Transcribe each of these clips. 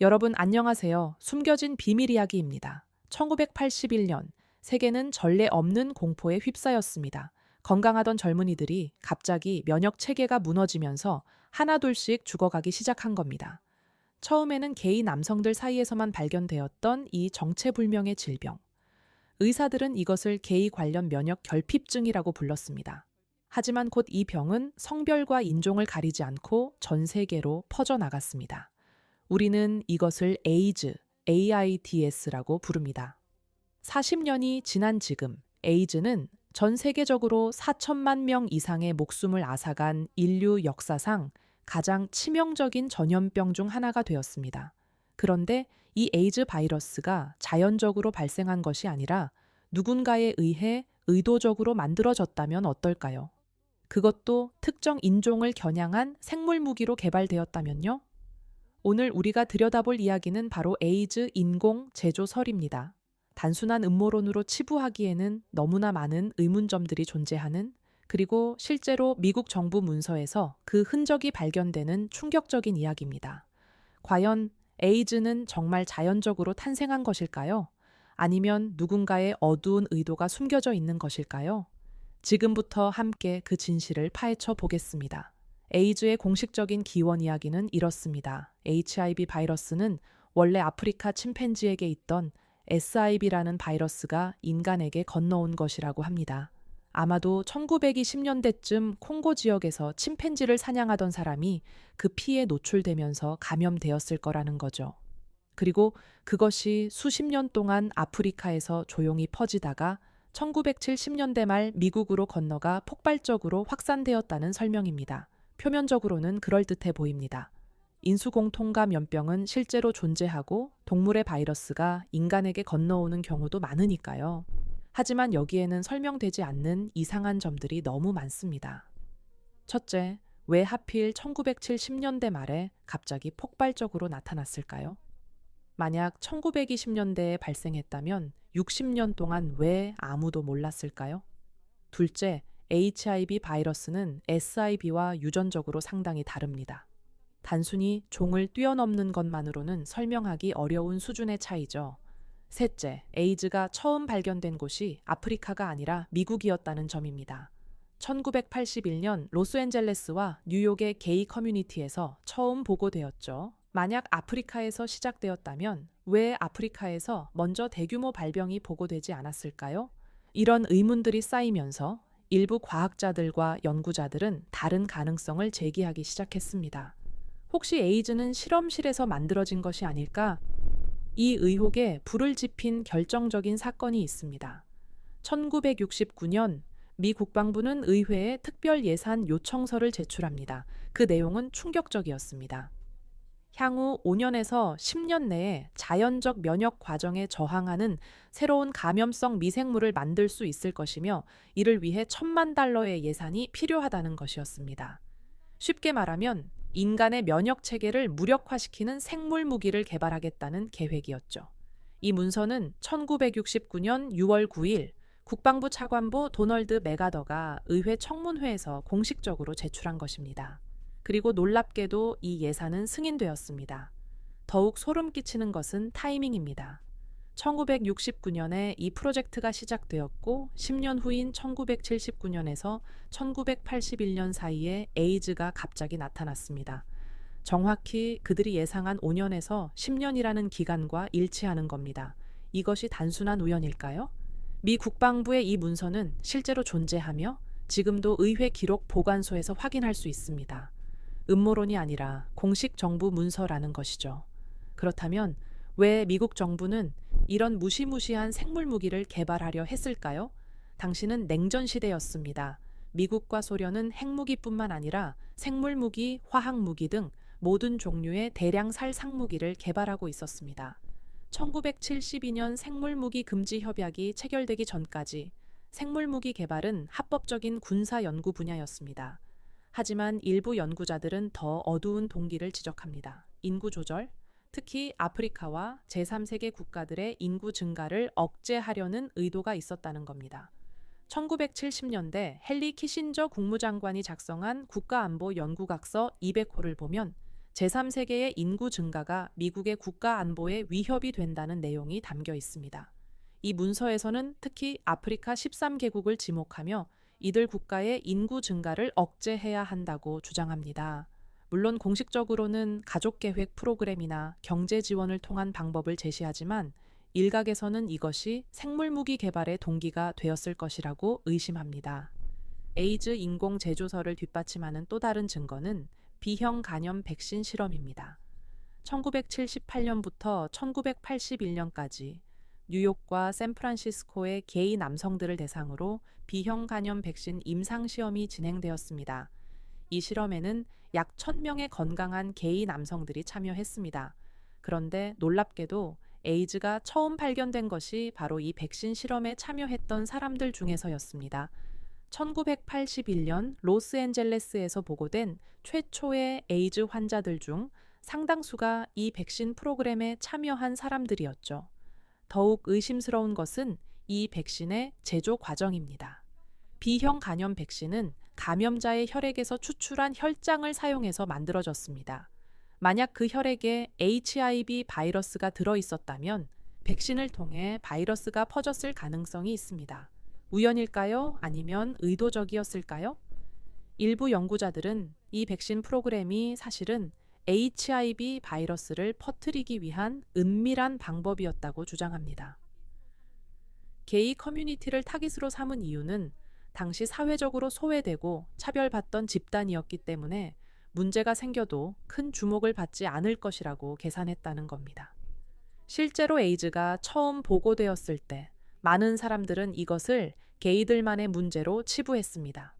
여러분 안녕하세요. 숨겨진 비밀 이야기입니다. 1981년 세계는 전례 없는 공포에 휩싸였습니다. 건강하던 젊은이들이 갑자기 면역 체계가 무너지면서 하나둘씩 죽어가기 시작한 겁니다. 처음에는 게이 남성들 사이에서만 발견되었던 이 정체불명의 질병. 의사들은 이것을 게이 관련 면역 결핍증이라고 불렀습니다. 하지만 곧 이 병은 성별과 인종을 가리지 않고 전 세계로 퍼져나갔습니다. 우리는 이것을 에이즈, AIDS라고 부릅니다. 40년이 지난 지금, 에이즈는 전 세계적으로 4천만 명 이상의 목숨을 앗아간 인류 역사상 가장 치명적인 전염병 중 하나가 되었습니다. 그런데 이 에이즈 바이러스가 자연적으로 발생한 것이 아니라 누군가에 의해 의도적으로 만들어졌다면 어떨까요? 그것도 특정 인종을 겨냥한 생물 무기로 개발되었다면요? 오늘 우리가 들여다볼 이야기는 바로 에이즈 인공 제조설입니다. 단순한 음모론으로 치부하기에는 너무나 많은 의문점들이 존재하는 그리고 실제로 미국 정부 문서에서 그 흔적이 발견되는 충격적인 이야기입니다. 과연 에이즈는 정말 자연적으로 탄생한 것일까요? 아니면 누군가의 어두운 의도가 숨겨져 있는 것일까요? 지금부터 함께 그 진실을 파헤쳐 보겠습니다. 에이즈의 공식적인 기원 이야기는 이렇습니다. HIV 바이러스는 원래 아프리카 침팬지에게 있던 SIV라는 바이러스가 인간에게 건너온 것이라고 합니다. 아마도 1920년대쯤 콩고 지역에서 침팬지를 사냥하던 사람이 그 피에 노출되면서 감염되었을 거라는 거죠. 그리고 그것이 수십 년 동안 아프리카에서 조용히 퍼지다가 1970년대 말 미국으로 건너가 폭발적으로 확산되었다는 설명입니다. 표면적으로는 그럴듯해 보입니다. 인수공통감 연병은 실제로 존재하고 동물의 바이러스가 인간에게 건너오는 경우도 많으니까요. 하지만 여기에는 설명되지 않는 이상한 점들이 너무 많습니다. 첫째, 왜 하필 1970년대 말에 갑자기 폭발적으로 나타났을까요? 만약 1920년대에 발생했다면 60년 동안 왜 아무도 몰랐을까요? 둘째, HIV 바이러스는 SIV와 유전적으로 상당히 다릅니다. 단순히 종을 뛰어넘는 것만으로는 설명하기 어려운 수준의 차이죠. 셋째, 에이즈가 처음 발견된 곳이 아프리카가 아니라 미국이었다는 점입니다. 1981년 로스앤젤레스와 뉴욕의 게이 커뮤니티에서 처음 보고되었죠. 만약 아프리카에서 시작되었다면 왜 아프리카에서 먼저 대규모 발병이 보고되지 않았을까요? 이런 의문들이 쌓이면서 일부 과학자들과 연구자들은 다른 가능성을 제기하기 시작했습니다. 혹시 에이즈는 실험실에서 만들어진 것이 아닐까? 이 의혹에 불을 지핀 결정적인 사건이 있습니다. 1969년 미 국방부는 의회에 특별 예산 요청서를 제출합니다. 그 내용은 충격적이었습니다. 향후 5년에서 10년 내에 자연적 면역 과정에 저항하는 새로운 감염성 미생물을 만들 수 있을 것이며 이를 위해 천만 달러의 예산이 필요하다는 것이었습니다. 쉽게 말하면 인간의 면역 체계를 무력화시키는 생물 무기를 개발하겠다는 계획이었죠. 이 문서는 1969년 6월 9일 국방부 차관보 도널드 메가더가 의회 청문회에서 공식적으로 제출한 것입니다. 그리고 놀랍게도 이 예산은 승인되었습니다. 더욱 소름 끼치는 것은 타이밍입니다. 1969년에 이 프로젝트가 시작되었고 10년 후인 1979년에서 1981년 사이에 에이즈가 갑자기 나타났습니다. 정확히 그들이 예상한 5년에서 10년이라는 기간과 일치하는 겁니다. 이것이 단순한 우연일까요? 미 국방부의 이 문서는 실제로 존재하며 지금도 의회 기록 보관소에서 확인할 수 있습니다. 음모론이 아니라 공식 정부 문서라는 것이죠. 그렇다면 왜 미국 정부는 이런 무시무시한 생물 무기를 개발하려 했을까요? 당시는 냉전 시대였습니다. 미국과 소련은 핵무기뿐만 아니라 생물 무기, 화학 무기 등 모든 종류의 대량 살 상 무기를 개발하고 있었습니다. 1972년 생물무기 금지 협약이 체결되기 전까지 생물무기 개발은 합법적인 군사 연구 분야였습니다. 하지만 일부 연구자들은 더 어두운 동기를 지적합니다. 인구 조절, 특히 아프리카와 제3세계 국가들의 인구 증가를 억제하려는 의도가 있었다는 겁니다. 1970년대 헨리 키신저 국무장관이 작성한 국가안보 연구각서 200호를 보면 제3세계의 인구 증가가 미국의 국가 안보에 위협이 된다는 내용이 담겨 있습니다. 이 문서에서는 특히 아프리카 13개국을 지목하며 이들 국가의 인구 증가를 억제해야 한다고 주장합니다. 물론 공식적으로는 가족계획 프로그램이나 경제 지원을 통한 방법을 제시하지만 일각에서는 이것이 생물무기 개발의 동기가 되었을 것이라고 의심합니다. 에이즈 인공 제조설을 뒷받침하는 또 다른 증거는 B형 간염 백신 실험입니다. 1978년부터 1981년까지 뉴욕과 샌프란시스코의 게이 남성들을 대상으로 B형 간염 백신 임상 시험이 진행되었습니다. 이 실험에는 약 1000명의 건강한 게이 남성들이 참여했습니다. 그런데 놀랍게도 에이즈가 처음 발견된 것이 바로 이 백신 실험에 참여했던 사람들 중에서였습니다. 1981년 로스앤젤레스에서 보고된 최초의 에이즈 환자들 중 상당수가 이 백신 프로그램에 참여한 사람들이었죠. 더욱 의심스러운 것은 이 백신의 제조 과정입니다. B형 간염 백신은 감염자의 혈액에서 추출한 혈장을 사용해서 만들어졌습니다. 만약 그 혈액에 HIV 바이러스가 들어 있었다면 백신을 통해 바이러스가 퍼졌을 가능성이 있습니다. 우연일까요? 아니면 의도적이었을까요? 일부 연구자들은 이 백신 프로그램이 사실은 HIV 바이러스를 퍼뜨리기 위한 은밀한 방법이었다고 주장합니다. 게이 커뮤니티를 타깃으로 삼은 이유는 당시 사회적으로 소외되고 차별받던 집단이었기 때문에 문제가 생겨도 큰 주목을 받지 않을 것이라고 계산했다는 겁니다. 실제로 에이즈가 처음 보고되었을 때 많은 사람들은 이것을 게이들만의 문제로 치부했습니다.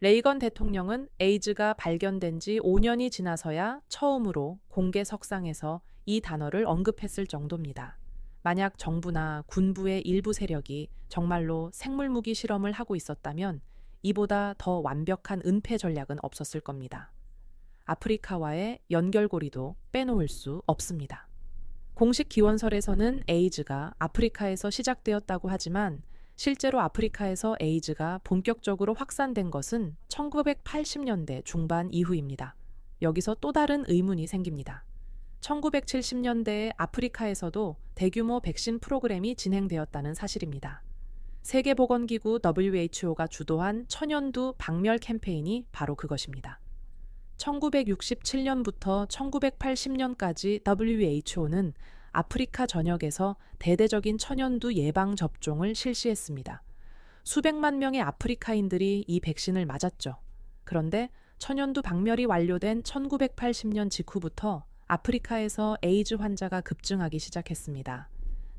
레이건 대통령은 에이즈가 발견된 지 5년이 지나서야 처음으로 공개 석상에서 이 단어를 언급했을 정도입니다. 만약 정부나 군부의 일부 세력이 정말로 생물 무기 실험을 하고 있었다면 이보다 더 완벽한 은폐 전략은 없었을 겁니다. 아프리카와의 연결고리도 빼놓을 수 없습니다. 공식 기원설에서는 에이즈가 아프리카에서 시작되었다고 하지만 실제로 아프리카에서 에이즈가 본격적으로 확산된 것은 1980년대 중반 이후입니다. 여기서 또 다른 의문이 생깁니다. 1970년대에 아프리카에서도 대규모 백신 프로그램이 진행되었다는 사실입니다. 세계보건기구 WHO가 주도한 천연두 박멸 캠페인이 바로 그것입니다. 1967년부터 1980년까지 WHO는 아프리카 전역에서 대대적인 천연두 예방 접종을 실시했습니다. 수백만 명의 아프리카인들이 이 백신을 맞았죠. 그런데 천연두 박멸이 완료된 1980년 직후부터 아프리카에서 에이즈 환자가 급증하기 시작했습니다.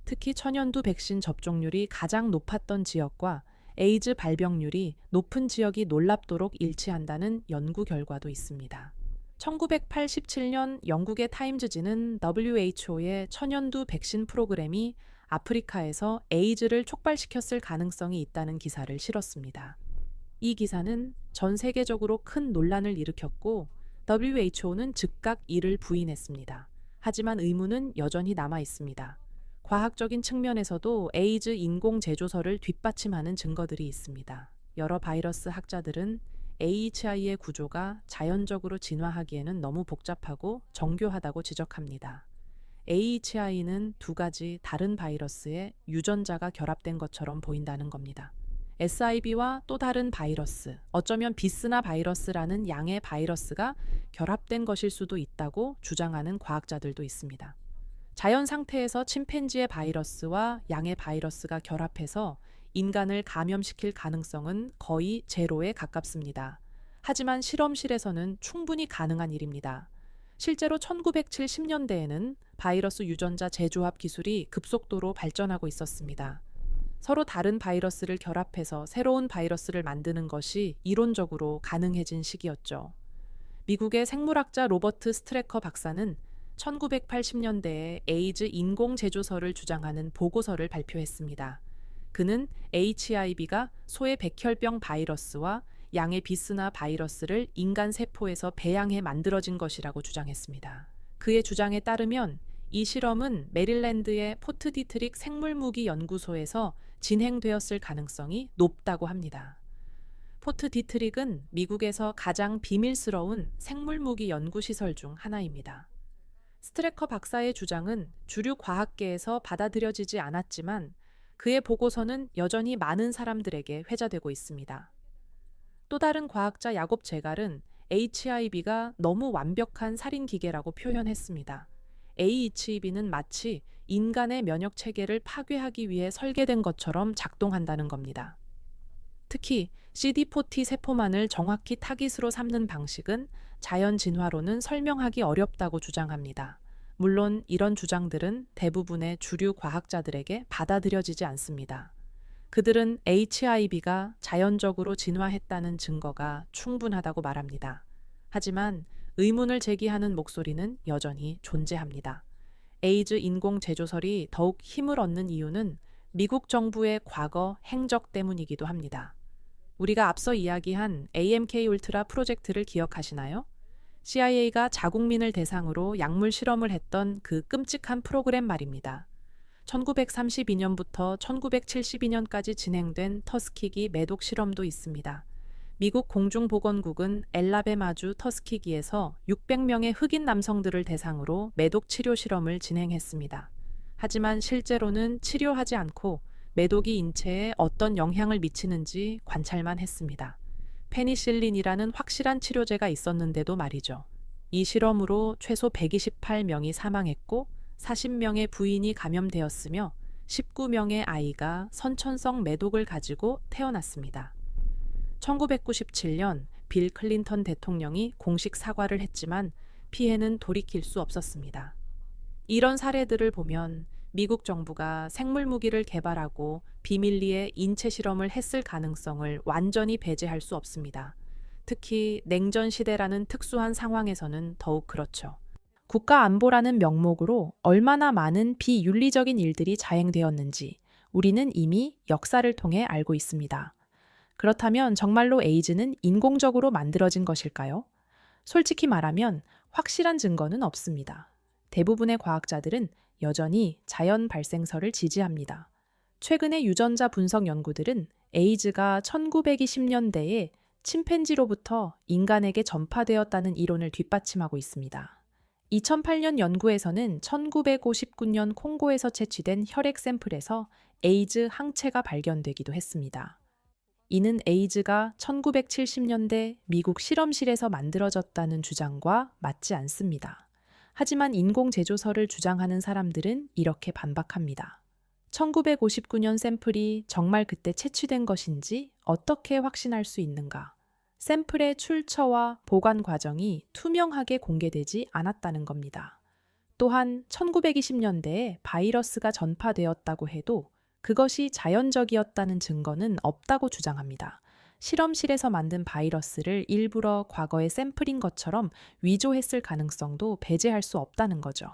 특히 천연두 백신 접종률이 가장 높았던 지역과 에이즈 발병률이 높은 지역이 놀랍도록 일치한다는 연구 결과도 있습니다. 1987년 영국의 타임즈지는 WHO의 천연두 백신 프로그램이 아프리카에서 에이즈를 촉발시켰을 가능성이 있다는 기사를 실었습니다. 이 기사는 전 세계적으로 큰 논란을 일으켰고 WHO는 즉각 이를 부인했습니다. 하지만 의문은 여전히 남아 있습니다. 과학적인 측면에서도 에이즈 인공 제조설을 뒷받침하는 증거들이 있습니다. 여러 바이러스 학자들은 AHI의 구조가 자연적으로 진화하기에는 너무 복잡하고 정교하다고 지적합니다. AHI는 두 가지 다른 바이러스의 유전자가 결합된 것처럼 보인다는 겁니다. SIV와 또 다른 바이러스, 어쩌면 비스나 바이러스라는 양의 바이러스가 결합된 것일 수도 있다고 주장하는 과학자들도 있습니다. 자연 상태에서 침팬지의 바이러스와 양의 바이러스가 결합해서 인간을 감염시킬 가능성은 거의 제로에 가깝습니다. 하지만 실험실에서는 충분히 가능한 일입니다. 실제로 1970년대에는 바이러스 유전자 재조합 기술이 급속도로 발전하고 있었습니다. 서로 다른 바이러스를 결합해서 새로운 바이러스를 만드는 것이 이론적으로 가능해진 시기였죠. 미국의 생물학자 로버트 스트레커 박사는 1980년대에 에이즈 인공 제조설을 주장하는 보고서를 발표했습니다. 그는 HIV가 소의 백혈병 바이러스와 양의 비스나 바이러스를 인간 세포에서 배양해 만들어진 것이라고 주장했습니다. 그의 주장에 따르면 이 실험은 메릴랜드의 포트 디트릭 생물무기 연구소에서 진행되었을 가능성이 높다고 합니다. 포트 디트릭은 미국에서 가장 비밀스러운 생물무기 연구시설 중 하나입니다. 스트레커 박사의 주장은 주류 과학계에서 받아들여지지 않았지만 그의 보고서는 여전히 많은 사람들에게 회자되고 있습니다. 또 다른 과학자 야곱 제갈은 HIV가 너무 완벽한 살인 기계라고 표현했습니다. HIV는 마치 인간의 면역 체계를 파괴하기 위해 설계된 것처럼 작동한다는 겁니다. 특히 CD40 세포만을 정확히 타깃으로 삼는 방식은 자연 진화로는 설명하기 어렵다고 주장합니다. 물론 이런 주장들은 대부분의 주류 과학자들에게 받아들여지지 않습니다. 그들은 HIV가 자연적으로 진화했다는 증거가 충분하다고 말합니다. 하지만 의문을 제기하는 목소리는 여전히 존재합니다. 에이즈 인공 제조설이 더욱 힘을 얻는 이유는 미국 정부의 과거 행적 때문이기도 합니다. 우리가 앞서 이야기한 AMK 울트라 프로젝트를 기억하시나요? CIA가 자국민을 대상으로 약물 실험을 했던 그 끔찍한 프로그램 말입니다. 1932년부터 1972년까지 진행된 터스키기 매독 실험도 있습니다. 미국 공중보건국은 엘라베마주 터스키기에서 600명의 흑인 남성들을 대상으로 매독 치료 실험을 진행했습니다. 하지만 실제로는 치료하지 않고 매독이 인체에 어떤 영향을 미치는지 관찰만 했습니다. 페니실린이라는 확실한 치료제가 있었는데도 말이죠. 이 실험으로 최소 128명이 사망했고 40명의 부인이 감염되었으며 19명의 아이가 선천성 매독을 가지고 태어났습니다. 1997년 빌 클린턴 대통령이 공식 사과를 했지만 피해는 돌이킬 수 없었습니다. 이런 사례들을 보면 미국 정부가 생물 무기를 개발하고 비밀리에 인체 실험을 했을 가능성을 완전히 배제할 수 없습니다. 특히 냉전 시대라는 특수한 상황에서는 더욱 그렇죠. 국가 안보라는 명목으로 얼마나 많은 비윤리적인 일들이 자행되었는지 우리는 이미 역사를 통해 알고 있습니다. 그렇다면 정말로 에이즈는 인공적으로 만들어진 것일까요? 솔직히 말하면 확실한 증거는 없습니다. 대부분의 과학자들은 여전히 자연 발생설을 지지합니다. 최근의 유전자 분석 연구들은 에이즈가 1920년대에 침팬지로부터 인간에게 전파되었다는 이론을 뒷받침하고 있습니다. 2008년 연구에서는 1959년 콩고에서 채취된 혈액 샘플에서 에이즈 항체가 발견되기도 했습니다. 이는 에이즈가 1970년대 미국 실험실에서 만들어졌다는 주장과 맞지 않습니다. 하지만 인공 제조설을 주장하는 사람들은 이렇게 반박합니다. 1959년 샘플이 정말 그때 채취된 것인지 어떻게 확신할 수 있는가? 샘플의 출처와 보관 과정이 투명하게 공개되지 않았다는 겁니다. 또한 1920년대에 바이러스가 전파되었다고 해도 그것이 자연적이었다는 증거는 없다고 주장합니다. 실험실에서 만든 바이러스를 일부러 과거의 샘플인 것처럼 위조했을 가능성도 배제할 수 없다는 거죠.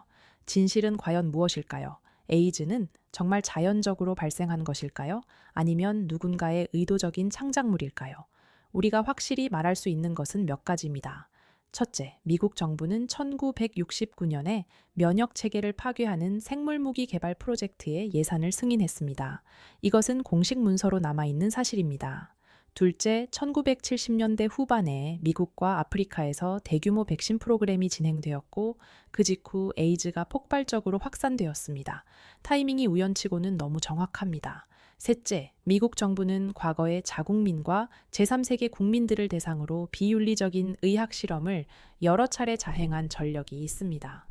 진실은 과연 무엇일까요? 에이즈는 정말 자연적으로 발생한 것일까요? 아니면 누군가의 의도적인 창작물일까요? 우리가 확실히 말할 수 있는 것은 몇 가지입니다. 첫째, 미국 정부는 1969년에 면역 체계를 파괴하는 생물 무기 개발 프로젝트에 예산을 승인했습니다. 이것은 공식 문서로 남아 있는 사실입니다. 둘째, 1970년대 후반에 미국과 아프리카에서 대규모 백신 프로그램이 진행되었고 그 직후 에이즈가 폭발적으로 확산되었습니다. 타이밍이 우연치고는 너무 정확합니다. 셋째, 미국 정부는 과거에 자국민과 제3세계 국민들을 대상으로 비윤리적인 의학 실험을 여러 차례 자행한 전력이 있습니다.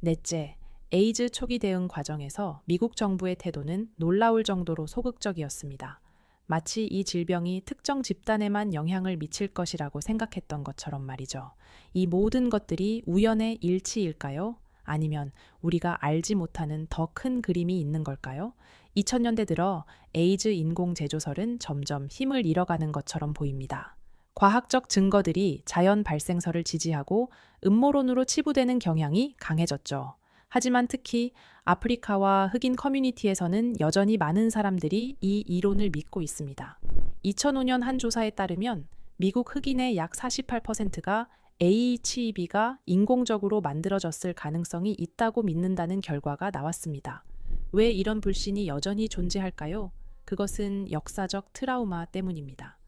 넷째, 에이즈 초기 대응 과정에서 미국 정부의 태도는 놀라울 정도로 소극적이었습니다. 마치 이 질병이 특정 집단에만 영향을 미칠 것이라고 생각했던 것처럼 말이죠. 이 모든 것들이 우연의 일치일까요? 아니면 우리가 알지 못하는 더 큰 그림이 있는 걸까요? 2000년대 들어 에이즈 인공 제조설은 점점 힘을 잃어가는 것처럼 보입니다. 과학적 증거들이 자연 발생설을 지지하고 음모론으로 치부되는 경향이 강해졌죠. 하지만 특히 아프리카와 흑인 커뮤니티에서는 여전히 많은 사람들이 이 이론을 믿고 있습니다. 2005년 한 조사에 따르면 미국 흑인의 약 48%가 AHEB가 인공적으로 만들어졌을 가능성이 있다고 믿는다는 결과가 나왔습니다. 왜 이런 불신이 여전히 존재할까요? 그것은 역사적 트라우마 때문입니다.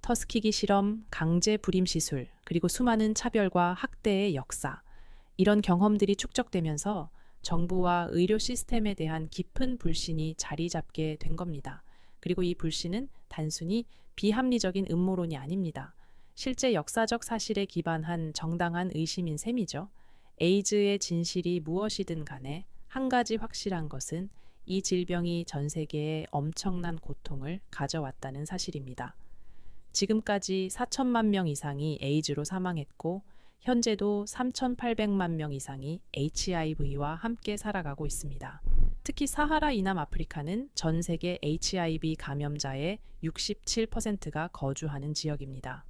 터스키기 실험, 강제 불임 시술, 그리고 수많은 차별과 학대의 역사. 이런 경험들이 축적되면서 정부와 의료 시스템에 대한 깊은 불신이 자리 잡게 된 겁니다. 그리고 이 불신은 단순히 비합리적인 음모론이 아닙니다. 실제 역사적 사실에 기반한 정당한 의심인 셈이죠. 에이즈의 진실이 무엇이든 간에 한 가지 확실한 것은 이 질병이 전 세계에 엄청난 고통을 가져왔다는 사실입니다. 지금까지 4천만 명 이상이 에이즈로 사망했고 현재도 3,800만 명 이상이 HIV와 함께 살아가고 있습니다. 특히 사하라 이남 아프리카는 전 세계 HIV 감염자의 67%가 거주하는 지역입니다.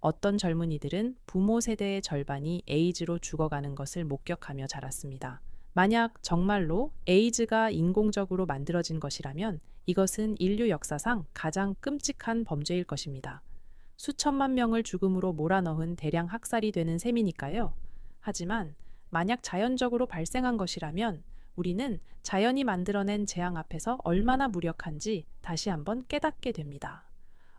어떤 젊은이들은 부모 세대의 절반이 에이즈로 죽어가는 것을 목격하며 자랐습니다. 만약 정말로 에이즈가 인공적으로 만들어진 것이라면 이것은 인류 역사상 가장 끔찍한 범죄일 것입니다. 수천만 명을 죽음으로 몰아넣은 대량 학살이 되는 셈이니까요. 하지만 만약 자연적으로 발생한 것이라면 우리는 자연이 만들어낸 재앙 앞에서 얼마나 무력한지 다시 한번 깨닫게 됩니다.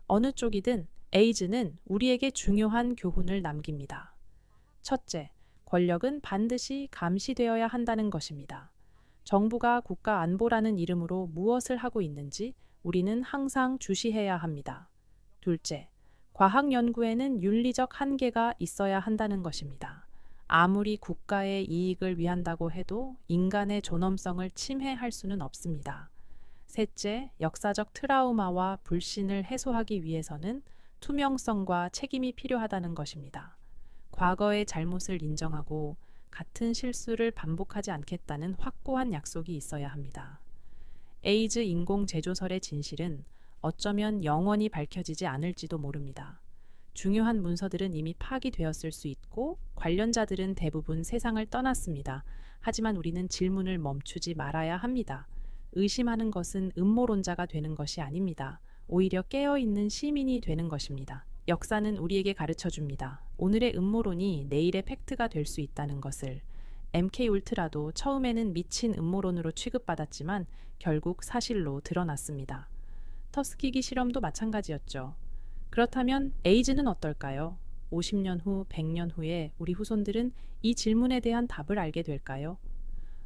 어느 쪽이든 에이즈는 우리에게 중요한 교훈을 남깁니다. 첫째, 권력은 반드시 감시되어야 한다는 것입니다. 정부가 국가 안보라는 이름으로 무엇을 하고 있는지 우리는 항상 주시해야 합니다. 둘째, 과학 연구에는 윤리적 한계가 있어야 한다는 것입니다. 아무리 국가의 이익을 위한다고 해도 인간의 존엄성을 침해할 수는 없습니다. 셋째, 역사적 트라우마와 불신을 해소하기 위해서는 투명성과 책임이 필요하다는 것입니다. 과거의 잘못을 인정하고 같은 실수를 반복하지 않겠다는 확고한 약속이 있어야 합니다. 에이즈 인공 제조설의 진실은 어쩌면 영원히 밝혀지지 않을지도 모릅니다. 중요한 문서들은 이미 파기되었을 수 있고 관련자들은 대부분 세상을 떠났습니다. 하지만 우리는 질문을 멈추지 말아야 합니다. 의심하는 것은 음모론자가 되는 것이 아닙니다. 오히려 깨어있는 시민이 되는 것입니다. 역사는 우리에게 가르쳐 줍니다. 오늘의 음모론이 내일의 팩트가 될 수 있다는 것을. MK 울트라도 처음에는 미친 음모론으로 취급받았지만 결국 사실로 드러났습니다. 터스키기 실험도 마찬가지였죠. 그렇다면 에이즈는 어떨까요? 50년 후, 100년 후에 우리 후손들은 이 질문에 대한 답을 알게 될까요?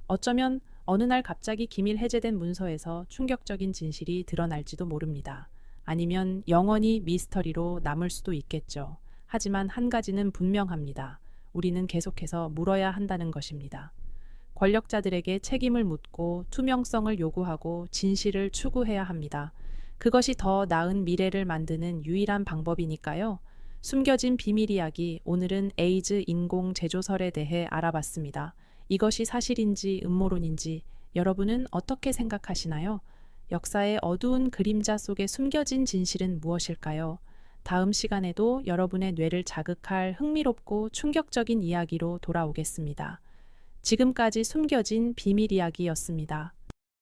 어쩌면 어느 날 갑자기 기밀 해제된 문서에서 충격적인 진실이 드러날지도 모릅니다. 아니면 영원히 미스터리로 남을 수도 있겠죠. 하지만 한 가지는 분명합니다. 우리는 계속해서 물어야 한다는 것입니다. 권력자들에게 책임을 묻고 투명성을 요구하고 진실을 추구해야 합니다. 그것이 더 나은 미래를 만드는 유일한 방법이니까요. 숨겨진 비밀 이야기, 오늘은 에이즈 인공 제조설에 대해 알아봤습니다. 이것이 사실인지 음모론인지 여러분은 어떻게 생각하시나요? 역사의 어두운 그림자 속에 숨겨진 진실은 무엇일까요? 다음 시간에도 여러분의 뇌를 자극할 흥미롭고 충격적인 이야기로 돌아오겠습니다. 지금까지 숨겨진 비밀 이야기였습니다.